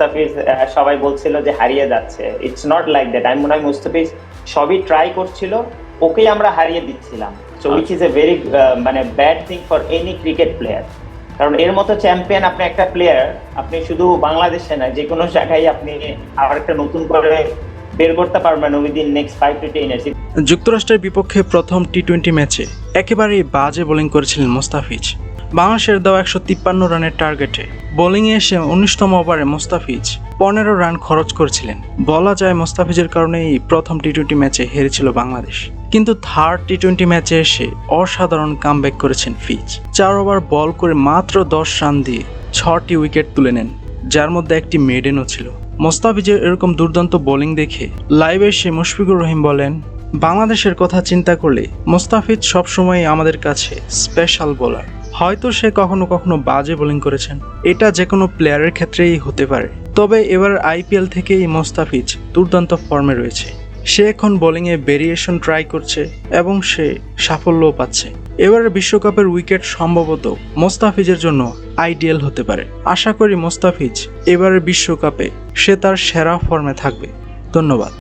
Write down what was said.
মুস্তাফিজ সবাই বলছিল যে হারিয়ে যাচ্ছে। ইটস নট লাইক দ্যাট আমি মনে হয় মুস্তাফিজ সবই ট্রাই করছিল, ওকেই আমরা হারিয়ে দিচ্ছিলাম। So which is a very মানে bad thing for any cricket player কারণ এর মতো চ্যাম্পিয়ন আপনি একটা প্লেয়ার আপনি শুধু বাংলাদেশে না যে কোনো জায়গায় আপনি আবার একটা নতুন করে বের করতে পারবেন within next five to ten years যুক্তরাষ্ট্রের বিপক্ষে প্রথম টি টোয়েন্টি ম্যাচে একেবারেই বাজে বোলিং করেছিলেন মোস্তাফিজ। বাংলাদেশের দেওয়া একশো তিপ্পান্ন রানের টার্গেটে। বোলিংয়ে এসে উনিশতম ওভারে মোস্তাফিজ পনেরো রান খরচ করেছিলেন। বলা যায় মোস্তাফিজের কারণেই প্রথম টি টোয়েন্টি ম্যাচে হেরেছিল বাংলাদেশ। কিন্তু থার্ড টি টোয়েন্টি ম্যাচে এসে অসাধারণ কামব্যাক করেছেন ফিজ। চার ওভার বল করে মাত্র দশ রান দিয়ে ছটি উইকেট তুলে নেন, যার মধ্যে একটি মেডেনও ছিল। মোস্তাফিজের এরকম দুর্দান্ত বোলিং দেখে লাইভে এসে মুশফিকুর রহিম বলেন, বাংলাদেশের কথা চিন্তা করলে মোস্তাফিজ সবসময় আমাদের কাছে স্পেশাল বোলার হয়তো সে কখনো কখনো বাজে বোলিং করেছেন। এটা যে কোনো প্লেয়ারের ক্ষেত্রেই হতে পারে। তবে এবার আইপিএল থেকেই মোস্তাফিজ দুর্দান্ত ফর্মে রয়েছে। সে এখন বোলিংয়ে ভেরিয়েশন ট্রাই করছে এবং সে সাফল্যও পাচ্ছে। এবার বিশ্বকাপের উইকেট সম্ভবত মোস্তাফিজের জন্য আইডিয়াল হতে পারে। আশা করি মোস্তাফিজ এবারের বিশ্বকাপে সে তার সেরা ফর্মে থাকবে। ধন্যবাদ।